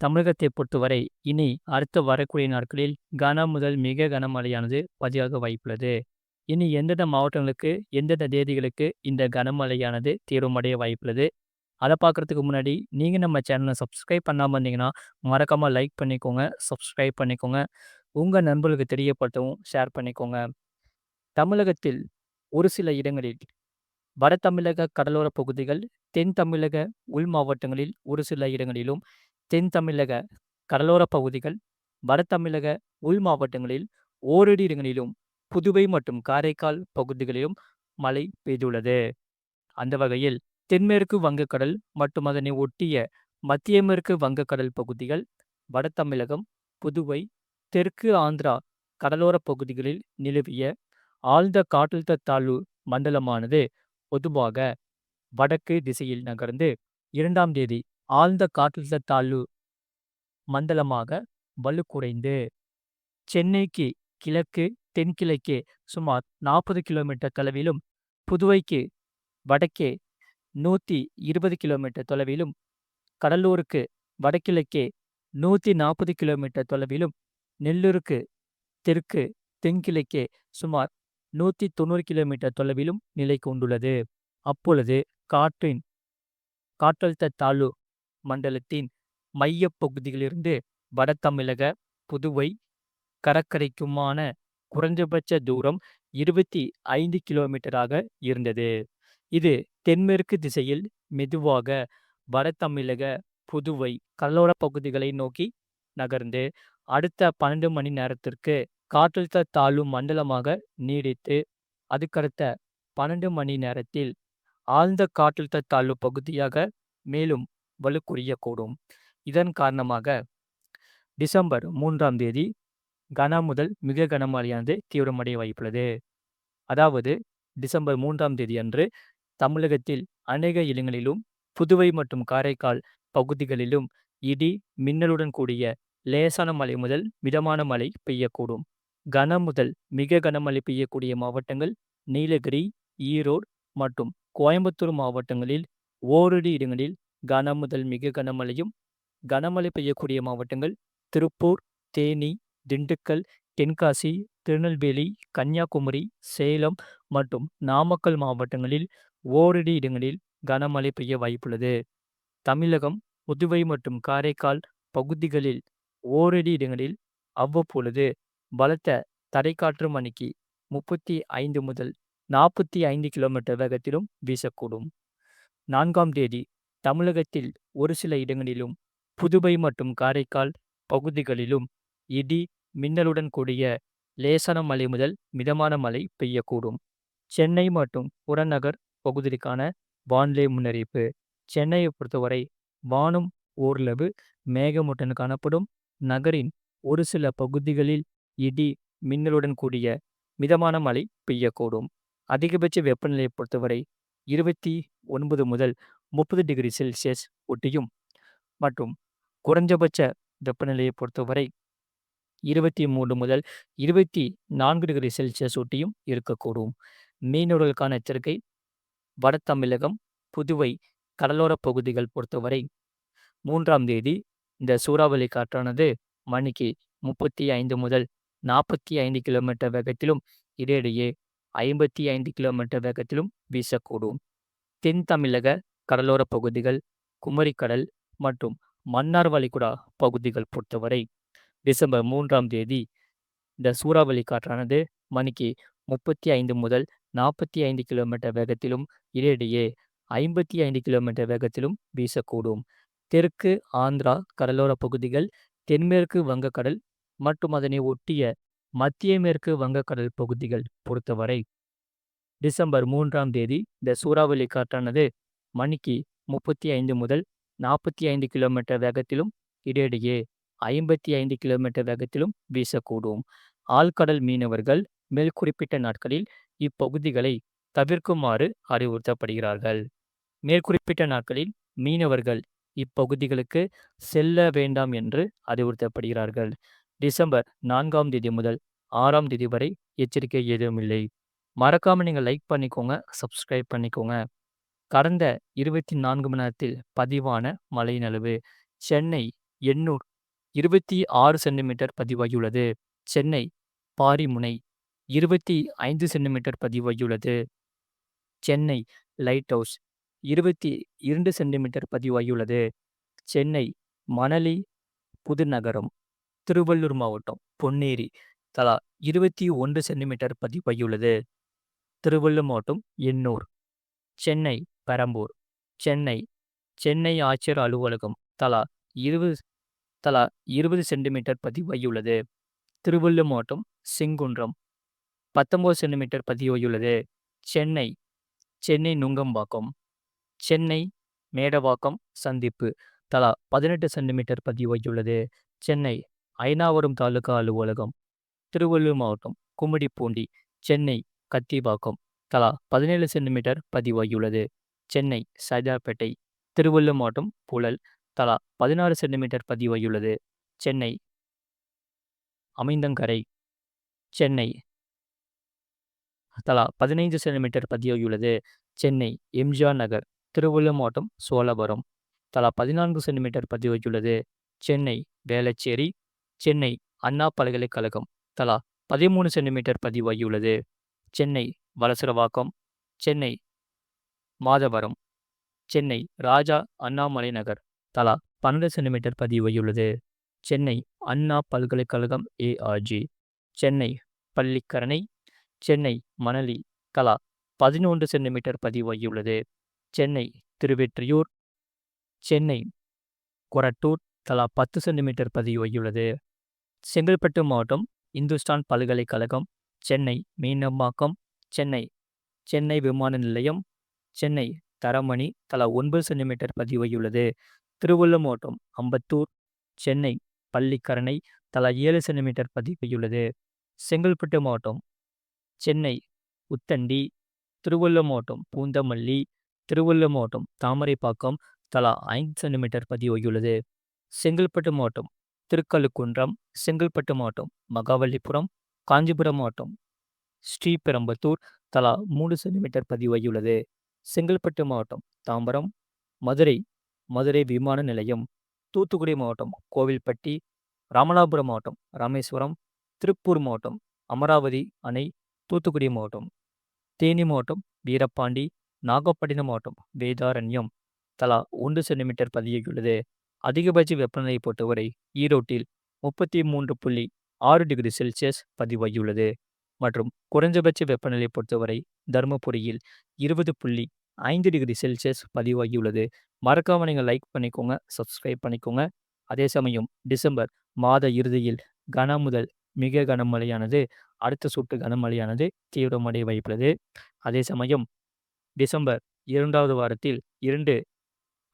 தமிழகத்தை பொறுத்தவரை இனி அடுத்த வரக்கூடிய நாட்களில் கன முதல் மிக கனமழையானது பதிவாக வாய்ப்புள்ளது. இனி எந்தெந்த மாவட்டங்களுக்கு, எந்தெந்த தேதிகளுக்கு இந்த கனமழையானது தீவிரமடைய வாய்ப்புள்ளது. அதை பார்க்குறதுக்கு முன்னாடி நீங்கள் நம்ம சேனலை சப்ஸ்கிரைப் பண்ணாமல் இருந்தீங்கன்னா, மறக்காமல் லைக் பண்ணிக்கோங்க, சப்ஸ்கிரைப் பண்ணிக்கோங்க. உங்கள் நண்பர்களுக்கு தெரியப்படுத்தவும் ஷேர் பண்ணிக்கோங்க. தமிழகத்தில் ஒரு சில இடங்களில் வட தமிழக கடலோர பகுதிகள், தென் தமிழக உள் மாவட்டங்களில் ஒரு சில இடங்களிலும், தென் தமிழக கடலோர பகுதிகள், வட தமிழக உள் மாவட்டங்களில் ஓரிரு இடங்களிலும், புதுவை மற்றும் காரைக்கால் பகுதிகளிலும் மழை பெய்துள்ளது. அந்த வகையில் தென்மேற்கு வங்கக்கடல் மற்றும் அதனை ஒட்டிய மத்திய மேற்கு வங்கக்கடல் பகுதிகள், வட தமிழகம், புதுவை, தெற்கு ஆந்திரா கடலோர பகுதிகளில் நிலவிய ஆழ்ந்த காற்றழுத்த தாழ்வு மண்டலமானது பொதுவாக வடக்கு திசையில் நகர்ந்து, இரண்டாம் தேதி ஆழ்ந்த காற்றழுத்த தாழ்வு மண்டலமாக வலுக்குறைந்து, சென்னைக்கு கிழக்கு, தென்கிழக்கே சுமார் 40 கிலோமீட்டர் தொலைவிலும், புதுவைக்கு வடக்கே 120 கிலோமீட்டர் தொலைவிலும், கடலூருக்கு வடகிழக்கே 140 கிலோமீட்டர் தொலைவிலும், நெல்லூருக்கு தெற்கு, தென்கிழக்கே சுமார் 190 கிலோமீட்டர் தொலைவிலும் நிலை கொண்டுள்ளது. அப்பொழுது காற்றின் காற்றழுத்த தாழ்வு மண்டலத்தின் மையப் பகுதியிலிருந்து வட தமிழக, புதுவை கடற்கரைக்குமான குறைந்தபட்ச தூரம் 25 கிலோமீட்டராக இருந்தது. இது தென்மேற்கு திசையில் மெதுவாக வட தமிழக, புதுவை கடலோர பகுதிகளை நோக்கி நகர்ந்து, அடுத்த 12 மணி நேரத்திற்கு காற்றழுத்த தாழ்வு மண்டலமாக நீடித்து, அதுக்கடுத்த 12 மணி நேரத்தில் ஆழ்ந்த காற்றழுத்த தாழ்வு பகுதியாக மேலும் வலுக்குறையக்கூடும். இதன் காரணமாக டிசம்பர் மூன்றாம் தேதி கன முதல் மிக கனமழையானது தீவிரமடைய வாய்ப்புள்ளது. அதாவது டிசம்பர் மூன்றாம் தேதி அன்று தமிழகத்தில் அநேக இடங்களிலும், புதுவை மற்றும் காரைக்கால் பகுதிகளிலும் இடி, மின்னலுடன் கூடிய லேசான மழை முதல் மிதமான மழை பெய்யக்கூடும். கன முதல் மிக கனமழை பெய்யக்கூடிய மாவட்டங்கள் நீலகிரி, ஈரோடு மற்றும் கோயம்புத்தூர் மாவட்டங்களில் ஓரிரு இடங்களில் கனம் முதல் மிக கனமழையும், கனமழை பெய்யக்கூடிய மாவட்டங்கள் திருப்பூர், தேனி, திண்டுக்கல், தென்காசி, திருநெல்வேலி, கன்னியாகுமரி, சேலம் மற்றும் நாமக்கல் மாவட்டங்களில் ஓரிரு இடங்களில் கனமழை பெய்ய வாய்ப்புள்ளது. தமிழகம், புதுவை மற்றும் காரைக்கால் பகுதிகளில் ஓரிரு இடங்களில் அவ்வப்பொழுது பலத்த தரைக்காற்று மணிக்கு 35 முதல் 45 கிலோமீட்டர் வேகத்திலும் வீசக்கூடும். நான்காம் தேதி தமிழகத்தில் ஒரு சில இடங்களிலும், புதுவை மற்றும் காரைக்கால் பகுதிகளிலும் இடி, மின்னலுடன் கூடிய லேசான மழை முதல் மிதமான மழை பெய்யக்கூடும். சென்னை மற்றும் புறநகர் பகுதிக்கான வானிலை முன்னறிவிப்பு சென்னையை பொறுத்தவரை வானம் ஓரளவு மேகமூட்டன் காணப்படும். நகரின் ஒரு சில பகுதிகளில் இடி, மின்னலுடன் கூடிய மிதமான மழை பெய்யக்கூடும். அதிகபட்ச வெப்பநிலையை பொறுத்தவரை 29 முதல் 30 டிகிரி செல்சியஸ் ஒட்டியும் மற்றும் குறைஞ்சபட்ச வெப்பநிலையை பொறுத்தவரை 23 முதல் 24 டிகிரி செல்சியஸ் ஒட்டியும் இருக்கக்கூடும். மீனவர்களுக்கான எச்சரிக்கை வட தமிழகம், புதுவை கடலோர பகுதிகள் பொறுத்தவரை மூன்றாம் தேதி இந்த சூறாவளி காற்றானது மணிக்கு 35 முதல் 45 கிலோமீட்டர் வேகத்திலும், இடையிடையே 55 கிலோமீட்டர் வேகத்திலும் வீசக்கூடும். தென் தமிழக கடலோர பகுதிகள், குமரிக்கடல் மற்றும் மன்னார் வளைகுடா பகுதிகள் பொறுத்தவரை டிசம்பர் மூன்றாம் தேதி இந்த சூறாவளி காற்றானது மணிக்கு 35 முதல் 45 கிலோமீட்டர் வேகத்திலும், இடையிடையே 55 கிலோமீட்டர் வேகத்திலும் வீசக்கூடும். தெற்கு ஆந்திரா கடலோர பகுதிகள், தென்மேற்கு வங்கக்கடல் மற்றும் அதனை ஒட்டிய மத்திய மேற்கு வங்கக்கடல் பகுதிகள் பொறுத்தவரை டிசம்பர் மூன்றாம் தேதி இந்த சூறாவளி காற்றானது மணிக்கு 35 முதல் 45 கிலோமீட்டர் வேகத்திலும், இடையிடையே 55 கிலோமீட்டர் வேகத்திலும் வீசக்கூடும். ஆழ்கடல் மீனவர்கள் மேல் குறிப்பிட்ட நாட்களில் இப்பகுதிகளை தவிர்க்குமாறு அறிவுறுத்தப்படுகிறார்கள். மேற்குறிப்பிட்ட நாட்களில் மீனவர்கள் இப்பகுதிகளுக்கு செல்ல வேண்டாம் என்று அறிவுறுத்தப்படுகிறார்கள். டிசம்பர் நான்காம் தேதி முதல் ஆறாம் தேதி வரை எச்சரிக்கை ஏதுமில்லை. மறக்காம நீங்கள் லைக் பண்ணிக்கோங்க, சப்ஸ்கிரைப் பண்ணிக்கோங்க. கடந்த 24 மணி நேரத்தில் பதிவான மழையின் அளவு சென்னை எண்ணூர் இருபத்தி ஆறு சென்டிமீட்டர் பதிவாகியுள்ளது. சென்னை பாரிமுனை இருபத்தி ஐந்து சென்டிமீட்டர் பதிவாகியுள்ளது. சென்னை லைட் ஹவுஸ் இருபத்தி இரண்டு சென்டிமீட்டர் பதிவாகியுள்ளது. சென்னை மணலி புதுநகரம் திருவள்ளூர் மாவட்டம் பொன்னேரி தலா இருபத்தி ஒன்று சென்டிமீட்டர் பதிவாகியுள்ளது. திருவள்ளூர் மாவட்டம் எண்ணூர் சென்னை பெரம்பூர் சென்னை சென்னை ஆட்சியர் அலுவலகம் தலா இருபது தலா இருபது சென்டிமீட்டர் பதிவாகியுள்ளது திருவள்ளூர் மாவட்டம் செங்குன்றம் பத்தொம்பது சென்டிமீட்டர் பதிவாகியுள்ளது சென்னை சென்னை நுங்கம்பாக்கம் சென்னை மேடவாக்கம் சந்திப்பு தலா பதினெட்டு சென்டிமீட்டர் பதிவாகியுள்ளது சென்னை ஐநாவரம் தாலுகா அலுவலகம் திருவள்ளூர் மாவட்டம் கும்மிடிப்பூண்டி சென்னை கத்திவாக்கம் தலா பதினேழு சென்டிமீட்டர் பதிவாகியுள்ளது சென்னை சைதாப்பேட்டை திருவள்ளூர் மாவட்டம் புழல் தலா பதினாறு சென்டிமீட்டர் பதிவாகியுள்ளது சென்னை. அமைந்தங்கரை. சென்னை. தலா பதினைந்து சென்டிமீட்டர் பதிவாகியுள்ளது சென்னை எம்ஜிஆர் நகர் திருவள்ளூர் மாவட்டம் சோழபுரம். தலா பதினான்கு சென்டிமீட்டர் பதிவாகியுள்ளது சென்னை வேளச்சேரி. சென்னை அண்ணா பல்கலைக்கழகம். தலா பதிமூணு சென்டிமீட்டர் பதிவாகியுள்ளது சென்னை வலசரவாக்கம். சென்னை மாதவரம் சென்னை ராஜா அண்ணாமலை நகர் தலா பன்னெண்டு சென்டிமீட்டர் பதிவாகியுள்ளது சென்னை அண்ணா பல்கலைக்கழகம் ஏஆர்ஜி சென்னை பள்ளிக்கரணை. சென்னை மணலி தலா பதினொன்று சென்டிமீட்டர் பதிவாகியுள்ளது சென்னை திருவெற்றியூர். சென்னை கொரட்டூர் தலா பத்து சென்டிமீட்டர் பதிவாகியுள்ளது செங்கல்பட்டு மாவட்டம் இந்துஸ்தான் பல்கலைக்கழகம் சென்னை மீனம்பாக்கம். சென்னை சென்னை விமான நிலையம் சென்னை தரமணி தலா ஒன்பது சென்டிமீட்டர் பதிவாகியுள்ளது திருவள்ளமோட்டம் அம்பத்தூர் சென்னை பள்ளிக்கரணை தலா ஏழு சென்டிமீட்டர் பதிவாகியுள்ளது செங்கல்பட்டு மாவட்டம் சென்னை உத்தண்டி திருவள்ளமோட்டம் பூந்தமல்லி திருவள்ளமோட்டம் மாவட்டம் தாமரைப்பாக்கம் தலா ஐந்து சென்டிமீட்டர் பதிவாகியுள்ளது செங்கல்பட்டு மாவட்டம் திருக்கழுக்குன்றம் செங்கல்பட்டு மாவட்டம் மகாபலிபுரம் காஞ்சிபுரம் மாவட்டம் ஸ்ரீபெரம்பத்தூர் தலா மூணு சென்டிமீட்டர் பதிவாகியுள்ளது செங்கல்பட்டு மாவட்டம் தாம்பரம் மதுரை மதுரை விமான நிலையம் தூத்துக்குடி மாவட்டம் கோவில்பட்டி ராமநாதபுரம் மாவட்டம் ராமேஸ்வரம் திருப்பூர் மாவட்டம் அமராவதி அணை தூத்துக்குடி மாவட்டம் தேனி மாவட்டம் வீரப்பாண்டி நாகப்பட்டினம் மாவட்டம் வேதாரண்யம். தலா ஒன்று சென்டிமீட்டர் பதிவாகியுள்ளது அதிகபட்ச வெப்பநிலையை பொறுத்தவரை ஈரோட்டில் முப்பத்தி மூன்று புள்ளி ஆறு டிகிரி செல்சியஸ் பதிவாகியுள்ளது. மற்றும் குறைஞ்சபட்ச வெப்பநிலையை பொறுத்தவரை தருமபுரியில் இருபது புள்ளி ஐந்து டிகிரி செல்சியஸ் பதிவாகியுள்ளது. மறக்காம நீங்கள் லைக் பண்ணிக்கோங்க சப்ஸ்கிரைப் பண்ணிக்கோங்க. அதே சமயம் டிசம்பர் மாத இறுதியில் கன முதல் மிக கனமழையானது அடுத்த சுட்டு கனமழையானது தீவிரமடைய வாய்ப்புள்ளது. அதே சமயம் டிசம்பர் இரண்டாவது வாரத்தில் இரண்டு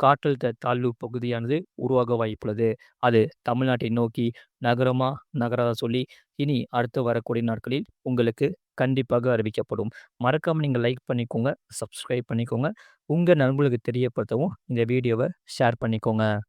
காற்றழுத்த தாழ்வு பகுதியானது உருவாக வாய்ப்புள்ளது. அது தமிழ்நாட்டை நோக்கி நகரமா நகராதா சொல்லி இனி அடுத்து வரக்கூடிய நாட்களில் உங்களுக்கு கண்டிப்பாக அறிவிக்கப்படும். மறக்காமல் நீங்கள் லைக் பண்ணிக்கோங்க சப்ஸ்கிரைப் பண்ணிக்கோங்க. உங்கள் நண்பர்களுக்கு தெரியப்படுத்தவும் இந்த வீடியோவை ஷேர் பண்ணிக்கோங்க.